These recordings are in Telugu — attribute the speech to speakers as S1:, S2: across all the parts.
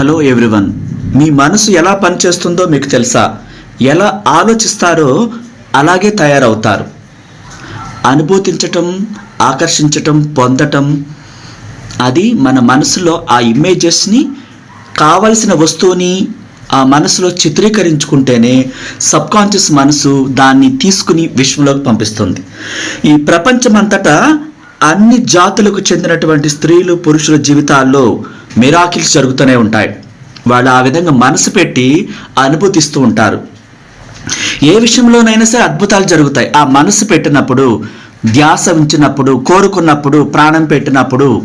S1: హలో ఎవ్రీవన్ మీ మనసు ఎలా పనిచేస్తుందో మీకు తెలుసా? ఎలా ఆలోచిస్తారో అలాగే తయారవుతారు. అనుభూతించటం ఆకర్షించటం పొందటం అది మన మనసులో ఆ ఇమేజెస్ని కావలసిన వస్తువుని ఆ మనసులో చిత్రీకరించుకుంటేనే సబ్కాన్షియస్ మనసు దాన్ని తీసుకుని విశ్వంలోకి పంపిస్తుంది. ఈ ప్రపంచమంతటా అన్ని జాతులకు చెందినటువంటి స్త్రీలు పురుషుల జీవితాల్లో మిరాకిల్స్ జరుగుతూనే ఉంటాయి. వాళ్ళు ఆ విధంగా మనసు పెట్టి అనుభూతిస్తూ ఉంటారు. ఏ విషయంలోనైనా సరే అద్భుతాలు జరుగుతాయి. ఆ మనసు పెట్టినప్పుడు ధ్యాస ఉంచినప్పుడు కోరుకున్నప్పుడు ప్రాణం పెట్టినప్పుడు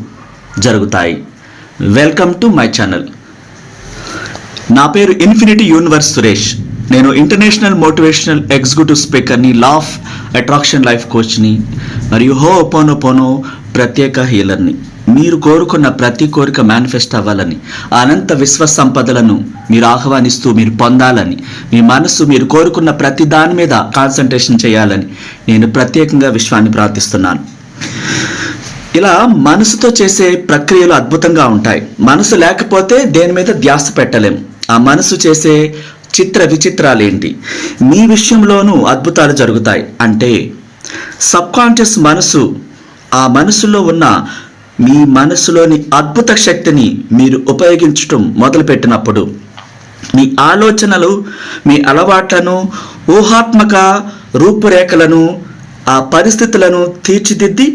S1: జరుగుతాయి. వెల్కమ్ టు మై ఛానల్ నా పేరు ఇన్ఫినిటీ యూనివర్స్ సురేష్. నేను ఇంటర్నేషనల్ మోటివేషనల్ ఎగ్జిక్యూటివ్ స్పీకర్ని లా ఆఫ్ అట్రాక్షన్ లైఫ్ కోచ్ని మరియు హో ఒపోనో పోనో ప్రత్యేక హీలర్ని. మీరు కోరుకున్న ప్రతి కోరిక మేనిఫెస్ట్ అవ్వాలని అనంత విశ్వ సంపదలను మీరు ఆహ్వానిస్తూ మీరు పొందాలని మీ మనసు మీరు కోరుకున్న ప్రతి దాని మీద కాన్సన్ట్రేషన్ చేయాలని నేను ప్రత్యేకంగా విశ్వాన్ని ప్రార్థిస్తున్నాను. ఇలా మనసుతో చేసే ప్రక్రియలు అద్భుతంగా ఉంటాయి. మనసు లేకపోతే దేని మీద ధ్యాస పెట్టలేం. ఆ మనసు చేసే చిత్ర విచిత్రాలు ఏంటి? మీ విషయంలోనూ అద్భుతాలు జరుగుతాయి. అంటే సబ్ కాన్షియస్ మనసు ఆ మనసులో ఉన్న మీ మనసులోని అద్భుత శక్తిని మీరు ఉపయోగించటం మొదలుపెట్టినప్పుడు మీ ఆలోచనలు మీ అలవాట్లను ఊహాత్మక రూపురేఖలను ఆ పరిస్థితులను తీర్చిదిద్ది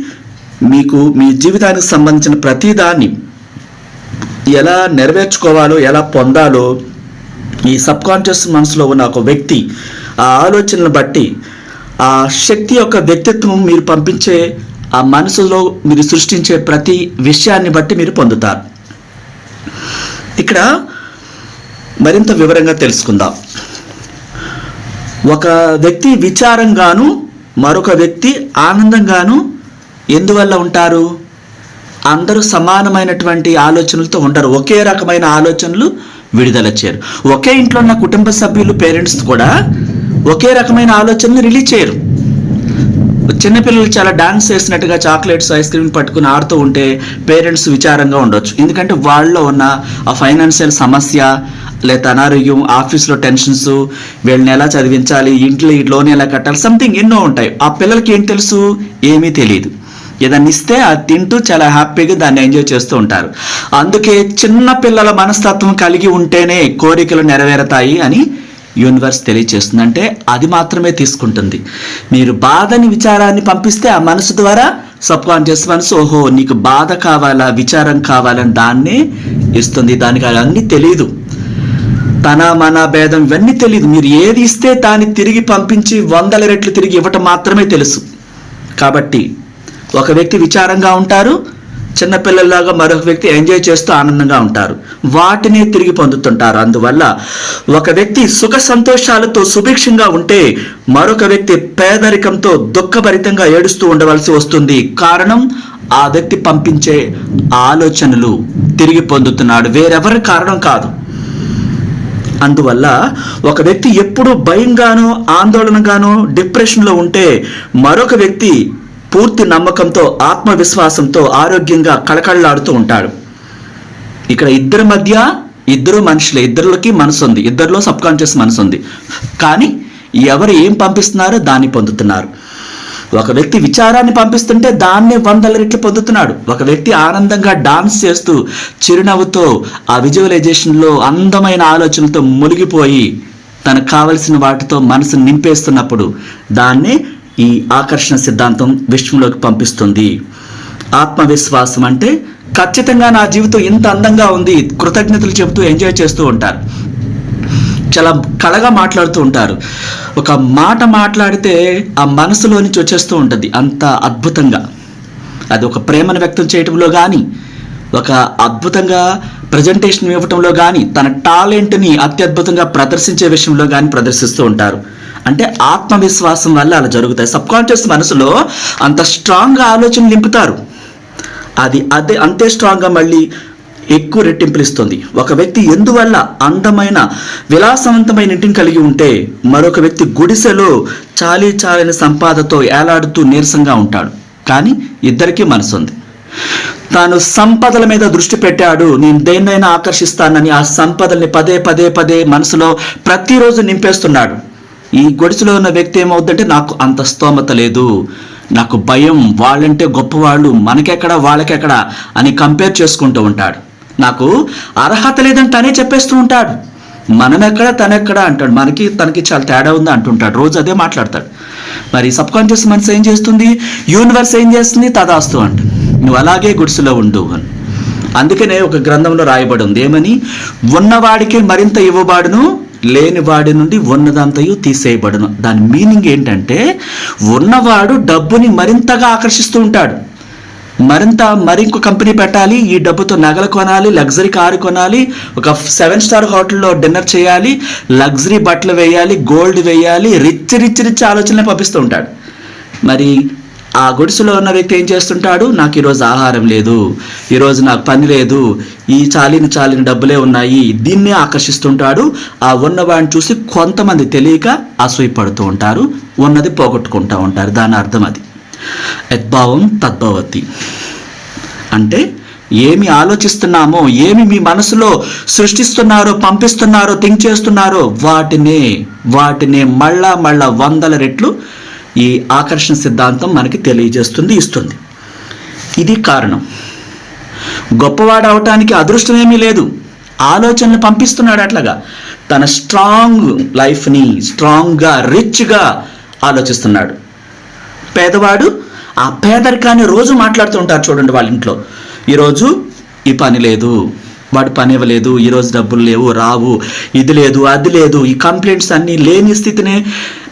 S1: మీకు మీ జీవితానికి సంబంధించిన ప్రతిదాన్ని ఎలా నెరవేర్చుకోవాలో ఎలా పొందాలో ఈ సబ్ కాన్షియస్ మనసులో ఉన్న ఒక వ్యక్తి ఆ ఆలోచనను బట్టి ఆ శక్తి యొక్క వ్యక్తిత్వం మీరు పంపించే ఆ మనసులో మీరు సృష్టించే ప్రతి విషయాన్ని బట్టి మీరు పొందుతారు. ఇక్కడ మరింత వివరంగా తెలుసుకుందాం. ఒక వ్యక్తి విచారంగాను మరొక వ్యక్తి ఆనందంగాను ఎందువల్ల ఉంటారు? అందరూ సమానమైనటువంటి ఆలోచనలతో ఉంటారు ఒకే రకమైన ఆలోచనలు విడుదల చేయరు. ఒకే ఇంట్లో ఉన్న కుటుంబ సభ్యులు పేరెంట్స్ కూడా ఒకే రకమైన ఆలోచనలు రిలీజ్ చేయరు. చిన్నపిల్లలు చాలా డాన్స్ చేసినట్టుగా చాక్లెట్స్ ఐస్ క్రీమ్ పట్టుకుని ఆడుతూ ఉంటే పేరెంట్స్ విచారంగా ఉండొచ్చు. ఎందుకంటే వాళ్ళలో ఉన్న ఆ ఫైనాన్షియల్ సమస్య లేదా అనారోగ్యం ఆఫీస్లో టెన్షన్స్ వీళ్ళని ఎలా చదివించాలి ఇంట్లో ఈ లోన్ ఎలా కట్టాలి సంథింగ్ ఎన్నో ఉంటాయి. ఆ పిల్లలకి ఏం తెలుసు? ఏమీ తెలియదు ఏదన్నా ఇస్తే అది తింటూ చాలా హ్యాపీగా దాన్ని ఎంజాయ్ చేస్తూ ఉంటారు. అందుకే చిన్న పిల్లల మనస్తత్వం కలిగి ఉంటేనే కోరికలు నెరవేరుతాయి అని యూనివర్స్ తెలియచేస్తుంది అంటే అది మాత్రమే తీసుకుంటుంది. మీరు బాధని విచారాన్ని పంపిస్తే ఆ మనసు ద్వారా సబ్ కాన్షియస్ మనసు ఓహో నీకు బాధ కావాలా విచారం కావాలని దాన్నే ఇస్తుంది. దానికి అవన్నీ తెలియదు తన మన భేదం ఇవన్నీ తెలియదు మీరు ఏది ఇస్తే దాన్ని తిరిగి పంపించి వందల రెట్లు తిరిగి ఇవ్వటం మాత్రమే తెలుసు. కాబట్టి ఒక వ్యక్తి విచారంగా ఉంటారు చిన్నపిల్లల్లాగా మరొక వ్యక్తి ఎంజాయ్ చేస్తూ ఆనందంగా ఉంటారు. వాటినే తిరిగి పొందుతుంటారు. అందువల్ల ఒక వ్యక్తి సుఖ సంతోషాలతో సుభిక్షంగా ఉంటే మరొక వ్యక్తి పేదరికంతో దుఃఖభరితంగా ఏడుస్తూ ఉండవలసి వస్తుంది. కారణం ఆ వ్యక్తి పంపించే ఆలోచనలు తిరిగి పొందుతున్నాడు. వేరెవరి కారణం కాదు. అందువల్ల ఒక వ్యక్తి ఎప్పుడు భయంగానో ఆందోళనగానో డిప్రెషన్లో ఉంటే మరొక వ్యక్తి పూర్తి నమ్మకంతో ఆత్మవిశ్వాసంతో ఆరోగ్యంగా కళకళలాడుతూ ఉంటాడు. ఇక్కడ ఇద్దరి మధ్య ఇద్దరు మనుషులే ఇద్దరిలోకి మనసు ఉంది. ఇద్దరిలో సబ్ కాన్షియస్ మనసు ఉంది. కానీ ఎవరు ఏం పంపిస్తున్నారో దాన్ని పొందుతున్నారు. ఒక వ్యక్తి విచారాన్ని పంపిస్తుంటే దాన్నే వందల రెట్లు పొందుతున్నాడు. ఒక వ్యక్తి ఆనందంగా డాన్స్ చేస్తూ చిరునవ్వుతో ఆ విజువలైజేషన్లో అందమైన ఆలోచనలతో మునిగిపోయి తనకు కావలసిన వాటితో మనసు నింపేస్తున్నప్పుడు దాన్నే ఈ ఆకర్షణ సిద్ధాంతం విశ్వంలోకి పంపిస్తుంది. ఆత్మవిశ్వాసం అంటే ఖచ్చితంగా నా జీవితం ఇంత అందంగా ఉంది కృతజ్ఞతలు చెబుతూ ఎంజాయ్ చేస్తూ ఉంటారు. చాలా కళగా మాట్లాడుతూ ఉంటారు. ఒక మాట మాట్లాడితే ఆ మనసులో నుంచి వచ్చేస్తూ ఉంటుంది అంత అద్భుతంగా. అది ఒక ప్రేమను వ్యక్తం చేయటంలో కానీ ఒక అద్భుతంగా ప్రజెంటేషన్ ఇవ్వటంలో కానీ తన టాలెంట్ని అత్యద్భుతంగా ప్రదర్శించే విషయంలో కానీ ప్రదర్శిస్తూ ఉంటారు. అంటే ఆత్మవిశ్వాసం వల్ల అలా జరుగుతాయి. సబ్ కాన్షియస్ మనసులో అంత స్ట్రాంగ్గా ఆలోచన నింపుతారు. అది అదే అంతే స్ట్రాంగ్గా మళ్ళీ ఎక్కువ రెట్టింపులు ఇస్తుంది. ఒక వ్యక్తి ఎందువల్ల అందమైన విలాసవంతమైన ఇంటిని కలిగి ఉంటే మరొక వ్యక్తి గుడిసెలో చాలీ చాలని సంపాదతో ఏలాడుతూ నీరసంగా ఉంటాడు. కానీ ఇద్దరికీ మనసు ఉంది. తాను సంపదల మీద దృష్టి పెట్టాడు. నేను దేన్నైనా ఆకర్షిస్తానని ఆ సంపదల్ని పదే పదే పదే మనసులో ప్రతిరోజు నింపేస్తున్నాడు. ఈ గొడుసులో ఉన్న వ్యక్తి ఏమవుతుందంటే నాకు అంత స్తోమత లేదు. నాకు భయం. వాళ్ళంటే గొప్పవాళ్ళు. మనకెక్కడ వాళ్ళకెక్కడ? అని కంపేర్ చేసుకుంటూ ఉంటాడు. నాకు అర్హత లేదని తనే చెప్పేస్తూ ఉంటాడు. మనమెక్కడ తనెక్కడ అంటాడు. మనకి తనకి చాలా తేడా ఉంది అంటుంటాడు. రోజు అదే మాట్లాడతాడు. మరి సబ్ కాన్షియస్ మనసు ఏం చేస్తుంది? యూనివర్స్ ఏం చేస్తుంది? తదాస్తు అంటుంది నువ్వు అలాగే గుడిసెలో ఉండు అని. అందుకనే ఒక గ్రంథంలో రాయబడి ఉంది. ఏమని? ఉన్నవాడికి మరింత ఇవ్వబాడును లేని వాడి నుండి ఉన్నదంతయు తీసేయబడును. దాని మీనింగ్ ఏంటంటే ఉన్నవాడు డబ్బుని మరింతగా ఆకర్షిస్తూ ఉంటాడు. మరింత మరింకో కంపెనీ పెట్టాలి ఈ డబ్బుతో నగలు కొనాలి లగ్జరీ కారు కొనాలి ఒక సెవెన్ స్టార్ హోటల్లో డిన్నర్ చేయాలి లగ్జరీ బట్టలు వేయాలి గోల్డ్ వేయాలి రిచ్ రిచ్ రిచ్ ఆలోచనలు పంపిస్తూ ఉంటాడు. మరి ఆ గుడిసెలో ఉన్న వ్యక్తి ఏం చేస్తుంటాడు? నాకు ఈరోజు ఆహారం లేదు. ఈరోజు నాకు పని లేదు. ఈ చాలిన చాలిన డబ్బులే ఉన్నాయి. దీన్నే ఆకర్షిస్తుంటాడు. ఆ ఉన్నవాడిని చూసి కొంతమంది తెలియక అసూయపడుతూ ఉంటారు. ఉన్నది పోగొట్టుకుంటూ ఉంటారు. దాని అర్థం అది. యద్భావం తద్భవతి. అంటే ఏమి ఆలోచిస్తున్నామో ఏమి మీ మనసులో సృష్టిస్తున్నారో పంపిస్తున్నారో థింక్ చేస్తున్నారో వాటినే వాటినే మళ్ళా మళ్ళా వందల రెట్లు ఈ ఆకర్షణ సిద్ధాంతం మనకి తెలియజేస్తుంది ఇస్తుంది. ఇది కారణం. గొప్పవాడు అవటానికి అదృష్టం ఏమీ లేదు. ఆలోచనలు పంపిస్తున్నాడు అట్లాగా. తన స్ట్రాంగ్ లైఫ్ని స్ట్రాంగ్గా రిచ్గా ఆలోచిస్తున్నాడు. పేదవాడు ఆ పేదరికాన్ని రోజు మాట్లాడుతూ ఉంటారు చూడండి వాళ్ళ ఇంట్లో. ఈరోజు ఈ పని లేదు. వాడు పని ఇవ్వలేదు ఈరోజు డబ్బులు లేవు రావు ఇది లేదు అది లేదు. ఈ కంప్లైంట్స్ అన్నీ లేని స్థితిని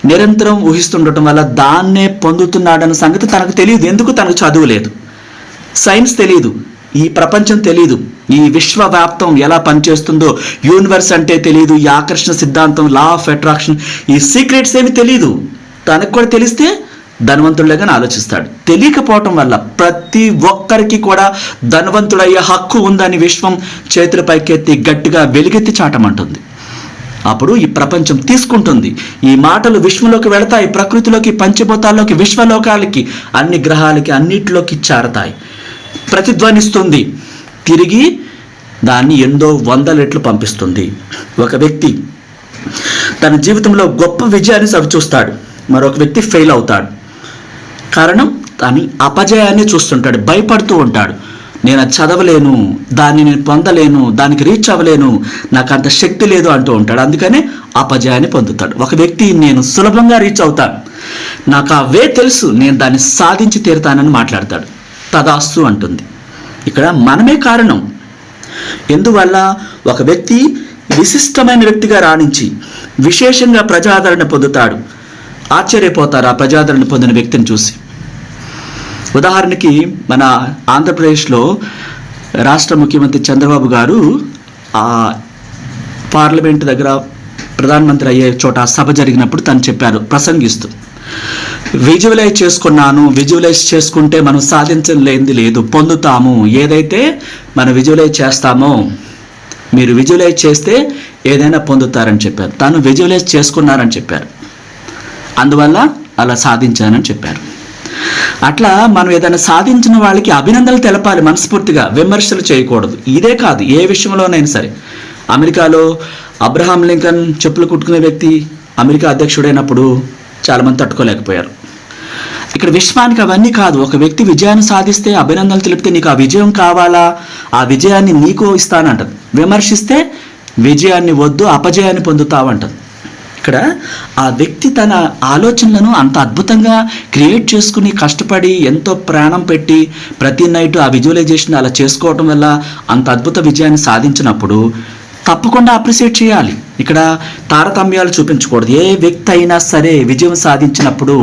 S1: నిరంతరం ఊహిస్తుండటం వల్ల దాన్నే పొందుతున్నాడన్న సంగతి తనకు తెలియదు. ఎందుకు తనకు చదువు లేదు? సైన్స్ తెలియదు. ఈ ప్రపంచం తెలియదు. ఈ విశ్వవ్యాప్తం ఎలా పనిచేస్తుందో యూనివర్స్ అంటే తెలియదు. ఈ ఆకర్షణ సిద్ధాంతం లా ఆఫ్ అట్రాక్షన్ ఈ సీక్రెట్స్ ఏమి తెలియదు. తనకు కూడా తెలిస్తే ధనవంతుడిగా ఆలోచిస్తాడు. తెలియకపోవటం వల్ల ప్రతి ఒక్కరికి కూడా ధనవంతుడయ్యే హక్కు ఉందని విశ్వం చేతుల పైకెత్తి గట్టిగా వెలుగెత్తి చాటమంటుంది. అప్పుడు ఈ ప్రపంచం తీసుకుంటుంది. ఈ మాటలు విశ్వంలోకి వెళతాయి ప్రకృతిలోకి పంచభూతాల్లోకి విశ్వలోకాలకి అన్ని గ్రహాలకి అన్నిటిలోకి చేరతాయి. ప్రతిధ్వనిస్తుంది. తిరిగి దాన్ని ఎన్నో వందల రెట్లు పంపిస్తుంది. ఒక వ్యక్తి తన జీవితంలో గొప్ప విజయాన్ని చవిచూస్తాడు మరొక వ్యక్తి ఫెయిల్ అవుతాడు. కారణం దాని అపజయాన్ని చూస్తుంటాడు భయపడుతూ ఉంటాడు. నేను అది చదవలేను దాన్ని నేను పొందలేను దానికి రీచ్ అవ్వలేను నాకు అంత శక్తి లేదు అంటూ ఉంటాడు. అందుకనే అపజయాన్ని పొందుతాడు. ఒక వ్యక్తి నేను సులభంగా రీచ్ అవుతాను నాకు ఆ వే తెలుసు నేను దాన్ని సాధించి తీరుతానని మాట్లాడతాడు. తదాస్తు అంటుంది. ఇక్కడ మనమే కారణం. ఎందువల్ల? ఒక వ్యక్తి విశిష్టమైన వ్యక్తిగా రాణించి విశేషంగా ప్రజాదరణ పొందుతాడు. ఆశ్చర్యపోతారు ఆ ప్రజాదరణ పొందిన వ్యక్తిని చూసి. ఉదాహరణకి మన ఆంధ్రప్రదేశ్లో రాష్ట్ర ముఖ్యమంత్రి చంద్రబాబు గారు ఆ పార్లమెంట్ దగ్గర ప్రధానమంత్రి అయ్యే చోట సభ జరిగినప్పుడు తను చెప్పారు ప్రసంగిస్తూ. విజువలైజ్ చేసుకున్నాను విజువలైజ్ చేసుకుంటే మనం సాధించలేనిది లేదు పొందుతాము. ఏదైతే మనం విజువలైజ్ చేస్తామో మీరు విజువలైజ్ చేస్తే ఏదైనా పొందుతారని చెప్పారు. తను విజువలైజ్ చేసుకున్నారని చెప్పారు. అందువల్ల అలా సాధించానని చెప్పారు. అట్లా మనం ఏదైనా సాధించిన వాళ్ళకి అభినందనలు తెలపాలి మనస్ఫూర్తిగా విమర్శలు చేయకూడదు. ఇదే కాదు ఏ విషయంలోనైనా సరే. అమెరికాలో అబ్రహాం లింకన్ చెప్పులు కుట్టుకునే వ్యక్తి అమెరికా అధ్యక్షుడైనప్పుడు చాలామంది తట్టుకోలేకపోయారు. ఇక్కడ విశ్వానికి అవన్నీ కాదు ఒక వ్యక్తి విజయాన్ని సాధిస్తే అభినందనలు తెలిపితే నీకు ఆ విజయం కావాలా? ఆ విజయాన్ని నీకు ఇస్తానంటది. విమర్శిస్తే విజయాన్ని వద్దు అపజయాన్ని పొందుతావంటది. ఇక్కడ ఆ వ్యక్తి తన ఆలోచనలను అంత అద్భుతంగా క్రియేట్ చేసుకుని కష్టపడి ఎంతో ప్రాణం పెట్టి ప్రతి నైట్ ఆ విజువలైజేషన్ అలా చేసుకోవటం వల్ల అంత అద్భుత విజయాన్ని సాధించినప్పుడు తప్పకుండా అప్రిషియేట్ చేయాలి. ఇక్కడ తారతమ్యాలు చూపించకూడదు. ఏ వ్యక్తి అయినా సరే విజయం సాధించినప్పుడు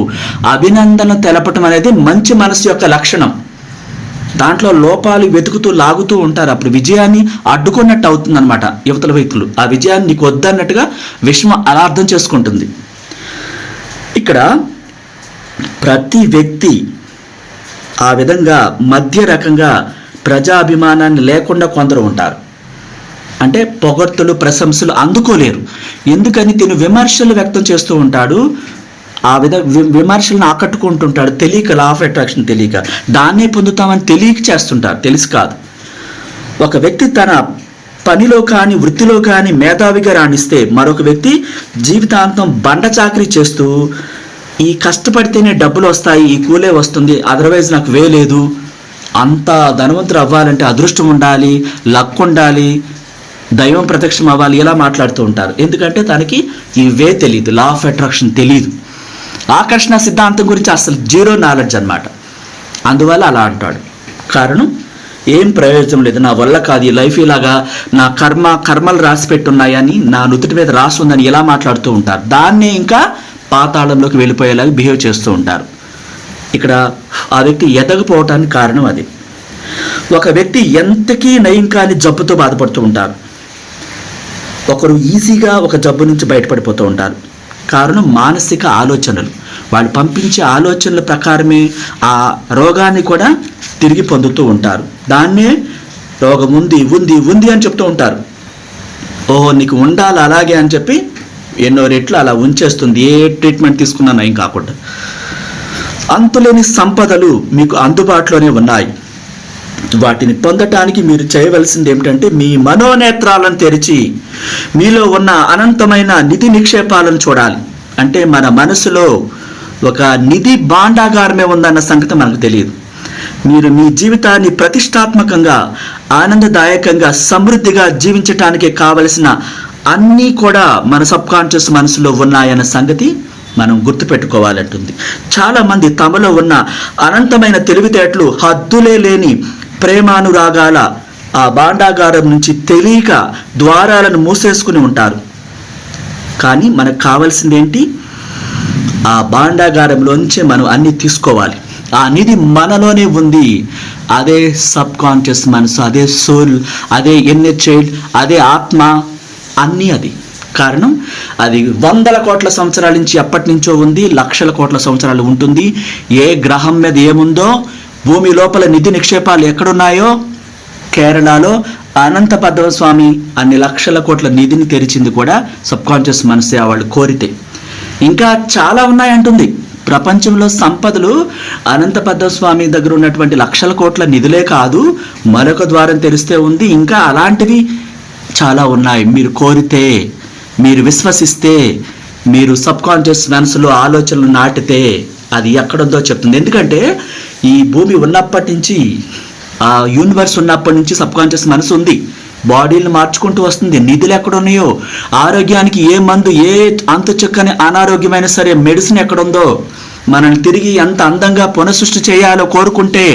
S1: అభినందన తెలపటం అనేది మంచి మనసు యొక్క లక్షణం. దాంట్లో లోపాలు వెతుకుతూ లాగుతూ ఉంటారు. అప్పుడు విజయాన్ని అడ్డుకున్నట్టు అవుతుంది అనమాట యువతల వ్యక్తులు ఆ విజయాన్ని నీకు వద్దన్నట్టుగా విశ్వం అలా అర్థం చేసుకుంటుంది. ఇక్కడ ప్రతి వ్యక్తి ఆ విధంగా మధ్య రకంగా ప్రజాభిమానాన్ని లేకుండా కొందరు ఉంటారు. అంటే పొగడ్తలు ప్రశంసలు అందుకోలేరు. ఎందుకని తిను విమర్శలు వ్యక్తం చేస్తూ ఉంటాడు. ఆ విధ వి- విమర్శలను ఆకట్టుకుంటుంటాడు. తెలియక లా ఆఫ్ అట్రాక్షన్ తెలియక. దాన్నే పొందుతామని తెలియక చేస్తుంటారు. తెలిసి కాదు. ఒక వ్యక్తి తన పనిలో కానీ వృత్తిలో కానీ మేధావిగా రాణిస్తే మరొక వ్యక్తి జీవితాంతం బండ చాకరీ చేస్తూ ఈ కష్టపడితేనే డబ్బులు వస్తాయి ఈ కూలే వస్తుంది అదర్వైజ్ నాకు వే లేదు. అంత ధనవంతులు అవ్వాలంటే అదృష్టం ఉండాలి లక్ ఉండాలి దైవం ప్రత్యక్షం అవ్వాలి ఇలా మాట్లాడుతూ ఉంటారు. ఎందుకంటే తనకి ఈ వే తెలియదు లా ఆఫ్ అట్రాక్షన్ తెలియదు ఆకర్షణ సిద్ధాంతం గురించి అసలు జీరో నాలెడ్జ్ అన్నమాట. అందువల్ల అలా అంటాడు. కారణం ఏం ప్రయోజనం లేదు. నా వల్ల కాదు ఈ లైఫ్ ఇలాగా నా కర్మ కర్మలు రాసి పెట్టున్నాయని నా నుదుటి మీద రాసి ఉందని ఎలా మాట్లాడుతూ ఉంటారు? దాన్నే ఇంకా పాతాళంలోకి వెళ్ళిపోయేలాగా బిహేవ్ చేస్తూ ఉంటారు. ఇక్కడ ఆ వ్యక్తి ఎదగపోవటానికి కారణం అది. ఒక వ్యక్తి ఎంతకీ నయం కాని జబ్బుతో బాధపడుతూ ఉంటారు. ఒకరు ఈజీగా ఒక జబ్బు నుంచి బయటపడిపోతూ ఉంటారు. కారణం మానసిక ఆలోచనలు. వాళ్ళు పంపించే ఆలోచనల ప్రకారమే ఆ రోగాన్ని కూడా తిరిగి పొందుతూ ఉంటారు. దాన్నే రోగం ఉంది ఉంది ఉంది అని చెప్తూ ఉంటారు. ఓహో నీకు ఉండాలి అలాగే అని చెప్పి ఎన్నో రెట్లు అలా ఉంచేస్తుంది. ఏ ట్రీట్మెంట్ తీసుకున్నా నయం కాకుండా. అంతులేని సంపదలు మీకు అందుబాటులోనే ఉన్నాయి. వాటిని పొందటానికి మీరు చేయవలసింది ఏమిటంటే మీ మనోనేత్రాలను తెరిచి మీలో ఉన్న అనంతమైన నిధి నిక్షేపాలను చూడాలి. అంటే మన మనసులో ఒక నిధి భాండాగారమే ఉందన్న సంగతి మనకు తెలియదు. మీరు మీ జీవితాన్ని ప్రతిష్టాత్మకంగా ఆనందదాయకంగా సమృద్ధిగా జీవించటానికి కావలసిన అన్నీ కూడా మన సబ్కాన్షియస్ మనసులో ఉన్నాయన్న సంగతి మనం గుర్తుపెట్టుకోవాలంటుంది. చాలామంది తమలో ఉన్న అనంతమైన తెలివితేటలు హద్దులే లేని ప్రేమానురాగాల ఆ భాండాగారం నుంచి తెలియక ద్వారాలను మూసేసుకుని ఉంటారు. కానీ మనకు కావాల్సింది ఏంటి ఆ భాండాగారంలోంచే మనం అన్ని తీసుకోవాలి. ఆ నిధి మనలోనే ఉంది. అదే సబ్ కాన్షియస్ మనసు అదే సోల్ అదే ఎన్ఏ చైల్డ్ అదే ఆత్మ అన్నీ అది. కారణం? అది వందల కోట్ల సంవత్సరాల నుంచి ఎప్పటి నుంచో ఉంది లక్షల కోట్ల సంవత్సరాలు ఉంటుంది. ఏ గ్రహం మీద ఏముందో భూమి లోపల నిధి నిక్షేపాలు ఎక్కడున్నాయో? కేరళలో అనంత పద్మస్వామి అన్ని లక్షల కోట్ల నిధిని తెరిచింది కూడా సబ్ కాన్షియస్ మనసే వాళ్ళు కోరితే. ఇంకా చాలా ఉన్నాయంటుంది. ప్రపంచంలో సంపదలు అనంత పద్మస్వామి దగ్గర ఉన్నటువంటి లక్షల కోట్ల నిధులే కాదు మరొక ద్వారం తెరిస్తే ఉంది. ఇంకా అలాంటివి చాలా ఉన్నాయి. మీరు కోరితే మీరు విశ్వసిస్తే మీరు సబ్కాన్షియస్ మనసులో ఆలోచనలు నాటితే అది ఎక్కడుందో చెప్తుంది. ఎందుకంటే ఈ భూమి ఉన్నప్పటి నుంచి ఆ యూనివర్స్ ఉన్నప్పటి నుంచి సబ్ కాన్షియస్ మనసు ఉంది. బాడీని మార్చుకుంటూ వస్తుంది. నిధులు ఎక్కడ ఉన్నాయో ఆరోగ్యానికి ఏ మందు ఏ అంత చక్కని అనారోగ్యమైన సరే మెడిసిన్ ఎక్కడుందో? మనల్ని తిరిగి ఎంత అందంగా పునఃసృష్టి చేయాలో కోరుకుంటే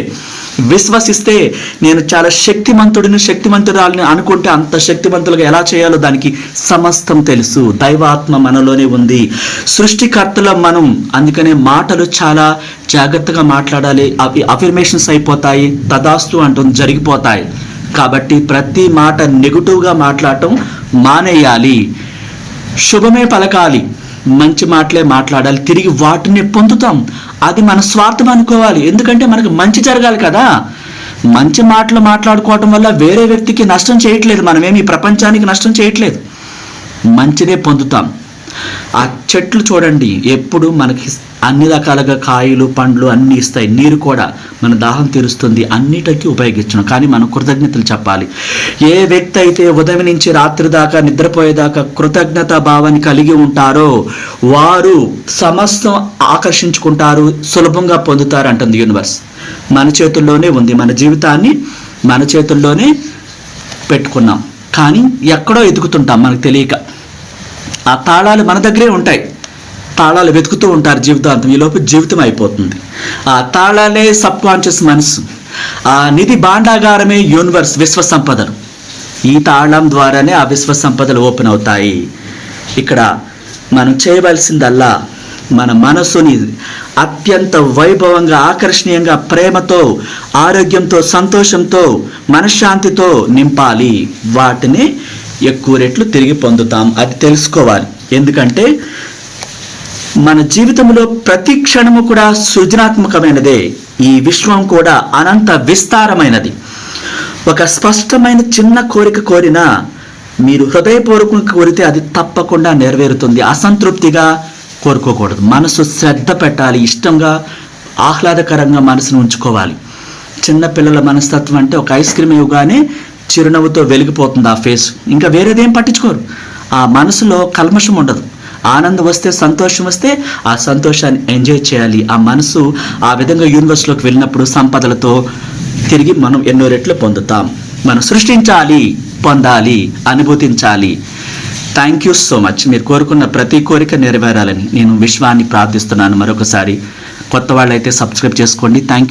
S1: విశ్వసిస్తే నేను చాలా శక్తిమంతుడిని శక్తిమంతురాలని అనుకుంటే అంత శక్తివంతులుగా ఎలా చేయాలో దానికి సమస్తం తెలుసు. దైవాత్మ మనలోనే ఉంది. సృష్టికర్తల మనం. అందుకనే మాటలు చాలా జాగ్రత్తగా మాట్లాడాలి. అవి అఫర్మేషన్స్ అయిపోతాయి. తదాస్తు అంటుంది జరిగిపోతాయి. కాబట్టి ప్రతి మాట నెగిటివ్గా మాట్లాడటం మానేయాలి. శుభమే పలకాలి. మంచి మాటలే మాట్లాడాలి. తిరిగి వాటిని పొందుతాం. అది మన స్వార్థం అనుకోవాలి. ఎందుకంటే మనకు మంచి జరగాలి కదా. మంచి మాటలు మాట్లాడుకోవటం వల్ల వేరే వ్యక్తికి నష్టం చేయట్లేదు. మనమేమి ఈ ప్రపంచానికి నష్టం చేయట్లేదు. మంచిదే పొందుతాం. ఆ చెట్లు చూడండి ఎప్పుడు మనకి అన్ని రకాలుగా కాయలు పండ్లు అన్నీ ఇస్తాయి. నీరు కూడా మన దాహం తీరుస్తుంది. అన్నిటికీ ఉపయోగించడం. కానీ మనం కృతజ్ఞతలు చెప్పాలి. ఏ వ్యక్తి అయితే ఉదయం నుంచి రాత్రి దాకా నిద్రపోయేదాకా కృతజ్ఞత భావాన్ని కలిగి ఉంటారో వారు సమస్తం ఆకర్షించుకుంటారు సులభంగా పొందుతారు అంటుంది యూనివర్స్. మన చేతుల్లోనే ఉంది. మన జీవితాన్ని మన చేతుల్లోనే పెట్టుకున్నాం. కానీ ఎక్కడో ఎదుగుతుంటాం. మనకు తెలియక. ఆ తాళాలు మన దగ్గరే ఉంటాయి. తాళాలు వెతుకుతూ ఉంటారు జీవితాంతం. ఈలోపు జీవితం అయిపోతుంది. ఆ తాళాలే సబ్ కాన్షియస్ మనసు ఆ నిధి భాండాగారమే యూనివర్స్ విశ్వ సంపదలు ఈ తాళం ద్వారానే ఆ విశ్వ సంపదలు ఓపెన్ అవుతాయి. ఇక్కడ మనం చేయవలసిందల్లా మన మనసుని అత్యంత వైభవంగా ఆకర్షణీయంగా ప్రేమతో ఆరోగ్యంతో సంతోషంతో మనశ్శాంతితో నింపాలి. వాటిని ఎక్కువ రెట్లు తిరిగి పొందుతాం. అది తెలుసుకోవాలి. ఎందుకంటే మన జీవితంలో ప్రతి క్షణము కూడా సృజనాత్మకమైనదే. ఈ విశ్వం కూడా అనంత విస్తారమైనది. ఒక స్పష్టమైన చిన్న కోరిక కోరినా మీరు హృదయపూర్వకంగా కోరితే అది తప్పకుండా నెరవేరుతుంది. అసంతృప్తిగా కోరుకోకూడదు. మనసు శ్రద్ధ పెట్టాలి. ఇష్టంగా ఆహ్లాదకరంగా మనసును ఉంచుకోవాలి. చిన్న పిల్లల మనస్తత్వం అంటే ఒక ఐస్ క్రీమ్ ఇవ్వగానే చిరునవ్వుతో వెలిగిపోతుంది ఆ ఫేస్. ఇంకా వేరేదేం పట్టించుకోరు. ఆ మనసులో కల్మషం ఉండదు. ఆనందం వస్తే సంతోషం వస్తే ఆ సంతోషాన్ని ఎంజాయ్ చేయాలి. ఆ మనసు ఆ విధంగా యూనివర్స్లోకి వెళ్ళినప్పుడు సంపదలతో తిరిగి మనం ఎన్నో రెట్లు పొందుతాం. మనం సృష్టించాలి పొందాలి అనుభూతించాలి. థ్యాంక్ యూ సో మచ్ మీరు కోరుకున్న ప్రతి కోరిక నెరవేరాలని నేను విశ్వాన్ని ప్రార్థిస్తున్నాను. మరొకసారి కొత్త వాళ్ళైతే సబ్స్క్రైబ్ చేసుకోండి. Thank you